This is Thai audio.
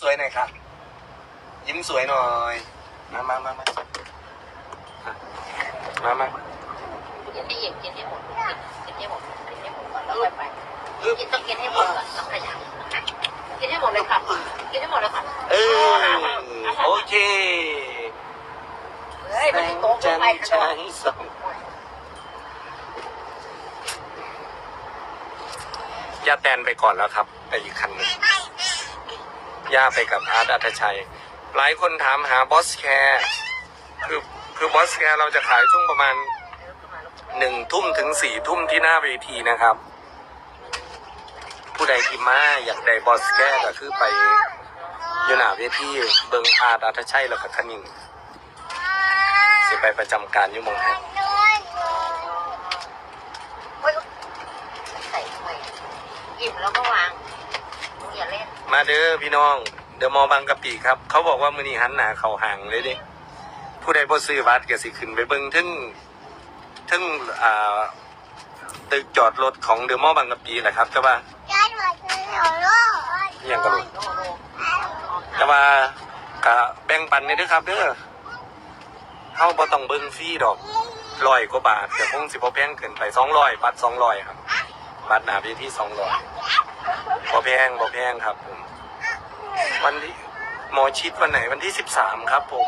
สวยหน่อยครับยิ้มสวยหน่อย มามามามามามากินให้อิ่มกินให้หมดกินให้หมดกินให้หมดก่อนแล้วค่อยไปกินต้องกินให้หมดก่อนต้องขยันกินให้หมดเลยค่ะกินให้หมดเลยค่ะเออโอเคเฮ้ยมันโต๊ะจันไปทร์ชั้นสองย่าแตนไปก่อนแล้วครับไปอีกคันหนึ่ง ย่าไปกับอาร์ตอัธชัย หลายคนถามหาบอสแคร์คือคือบอสแคร์เราจะขายช่วงประมาณหนึ่งทุ่มถึงสี่ทุ่มที่หน้าเวทีนะครับ ผู้ใดที่มาอยากได้บอสแคร์ก็คือไปอยู่หน้าเวทีเบิงอาร์ตอัธชัยแล้วก็คณิงสิไปประจำการอยู่มองแห่งใส่ถ้วยอิ่มแล้วก็วาง มาเด้อพี่น้อง เดอะมอบางกะปิครับ เขาบอกว่ามือนี้หันหนาเขาห่างเลยดิผู้ใดบ่ซื้อบัตรก็สิขึ้นไปเบิ่งถึงถึงอ่าตึกจอดรถของเดอะมอบางกะปิแหละครับแต่ว่ายังกระโดดโน่โน่แต่ว่าก็แบ่งปันนี่เด้อครับเด้อเฮาบ่ต้องเบิ่งฟรีดอกร้อยกว่าบาทแต่คงสิบ่แพงเกินไป200บัตร200ครับบัตรหน้าเวที200บ่ แพงบ่แพงครับผม วันที่หมอชิดวันไหนวันที่สิบสามครับผม